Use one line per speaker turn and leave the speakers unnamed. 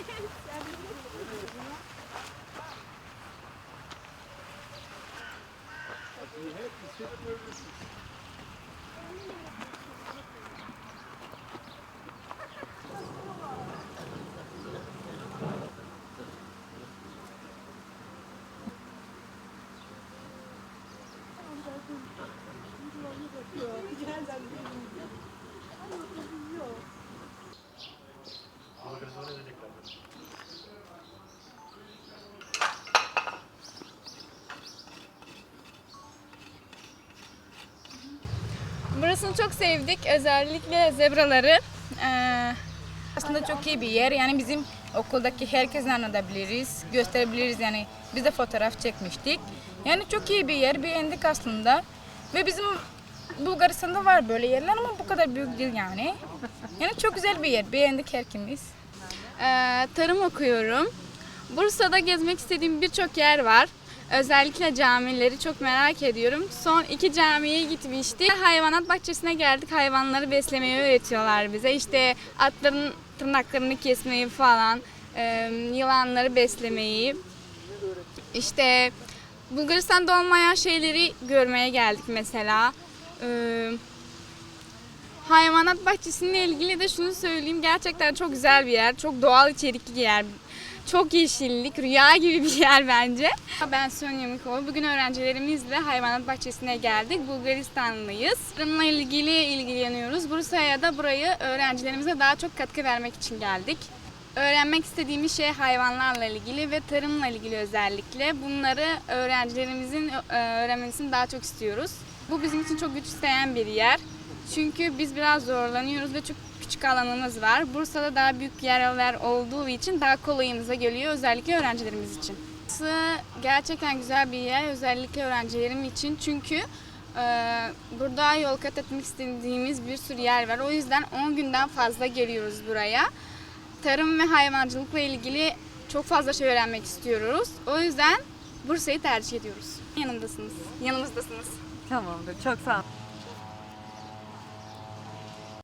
Hep hissedip ölürsün. Güzel ben de yok. Burasını çok sevdik. Özellikle zebraları. Ee,
Aslında çok iyi bir yer. Yani bizim okuldaki herkese anlatabiliriz, gösterebiliriz. Yani biz de fotoğraf çekmiştik. Yani çok iyi bir yer, beğendik aslında. Ve bizim Bulgaristan'da var böyle yerler ama bu kadar büyük değil yani. Yani çok güzel bir yer, beğendik herkimiz.
Ee, tarım okuyorum. Bursa'da gezmek istediğim birçok yer var. Özellikle camileri çok merak ediyorum. Son iki camiye gitmiştik. Hayvanat bahçesine geldik. Hayvanları beslemeyi öğretiyorlar bize. İşte atların tırnaklarını kesmeyi falan, e, yılanları beslemeyi. İşte Bulgaristan'da olmayan şeyleri görmeye geldik mesela. Ee, Hayvanat bahçesiyle ilgili de şunu söyleyeyim. Gerçekten çok güzel bir yer. Çok doğal içerikli bir yer. Çok yeşillik, rüya gibi bir yer bence. Ben Sonya Mikova. Bugün öğrencilerimizle hayvanat bahçesine geldik. Bulgaristanlıyız. Tarımla ilgili ilgileniyoruz. Bursa'ya da burayı öğrencilerimize daha çok katkı vermek için geldik. Öğrenmek istediğimiz şey hayvanlarla ilgili ve tarımla ilgili özellikle. Bunları öğrencilerimizin öğrenmesini daha çok istiyoruz. Bu bizim için çok güç isteyen bir yer. Çünkü biz biraz zorlanıyoruz ve çok küçük alanımız var. Bursa'da daha büyük yerler olduğu için daha kolayımıza geliyor özellikle öğrencilerimiz için. Burası gerçekten güzel bir yer özellikle öğrencilerim için çünkü e, burada yol kat etmek istediğimiz bir sürü yer var. O yüzden 10 günden fazla geliyoruz buraya. Tarım ve hayvancılıkla ilgili çok fazla şey öğrenmek istiyoruz. O yüzden Bursa'yı tercih ediyoruz. Yanındasınız, yanımızdasınız.
Tamamdır. Çok sağ ol.